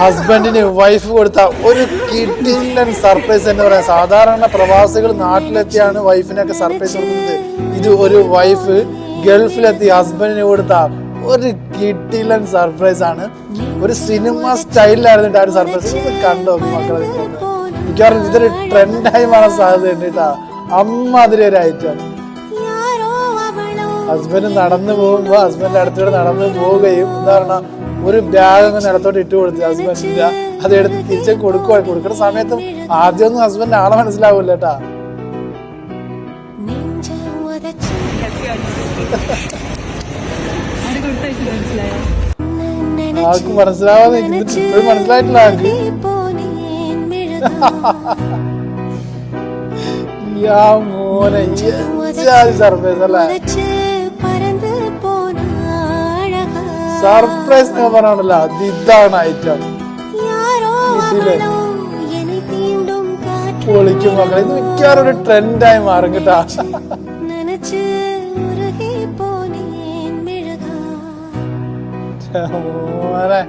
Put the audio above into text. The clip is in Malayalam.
ഹസ്ബൻഡിന് വൈഫ് കൊടുത്ത ഒരു കിഡിലൻ സർപ്രൈസ് എന്ന് പറയാം. സാധാരണ പ്രവാസികൾ നാട്ടിലെത്തിയാണ് വൈഫിനൊക്കെ സർപ്രൈസ് കൊടുക്കുന്നത്. ഇത് ഒരു വൈഫ് ഗൾഫിലെത്തി ഹസ്ബൻഡിന് കൊടുത്ത ഒരു കിഡിലൻ സർപ്രൈസ് ആണ്. ഒരു സിനിമ സ്റ്റൈലിലായിരുന്നു ആ ഒരു സർപ്രൈസ് കണ്ടോ മക്കളെ. മിക്കവാറും ഇതൊരു ട്രെൻഡായി മാറാൻ സാധ്യതയുണ്ട് കേട്ടോ. അമ്മാതിരി ഒരു ഐറ്റം ഹസ്ബൻഡ് നടന്നു പോകുമ്പോ ഹസ്ബൻഡ് അടുത്തൂടെ നടന്നു പോവുകയും എന്താ ഒരു ബാഗ് അങ്ങ് നിലത്തോട്ട് ഇട്ട് കൊടുത്തു ഹസ്ബൻഡിന്റെ അത് എടുത്ത് തിരിച്ച് കൊടുക്കുക കൊടുക്കുന്ന സമയത്തും ആദ്യമൊന്നും ഹസ്ബൻഡ് ആളെ മനസ്സിലാവൂല കേട്ടാ. ആൾക്ക് മനസ്സിലാവാതെ ഇപ്പോഴും മനസ്സിലായിട്ടില്ല ആൾക്ക് യാ മോനെ സർപ്രൈസ് അല്ലേ? സർപ്രൈസ് എന്ന് പറഞ്ഞാണല്ലോ അത് ഇതാണ് ഐറ്റം ഇതിൽ പൊളിക്കും മക്കളെ ഇത് മിക്കവാറും ഒരു ട്രെൻഡായി മാറും കേട്ടാ. മോനെ.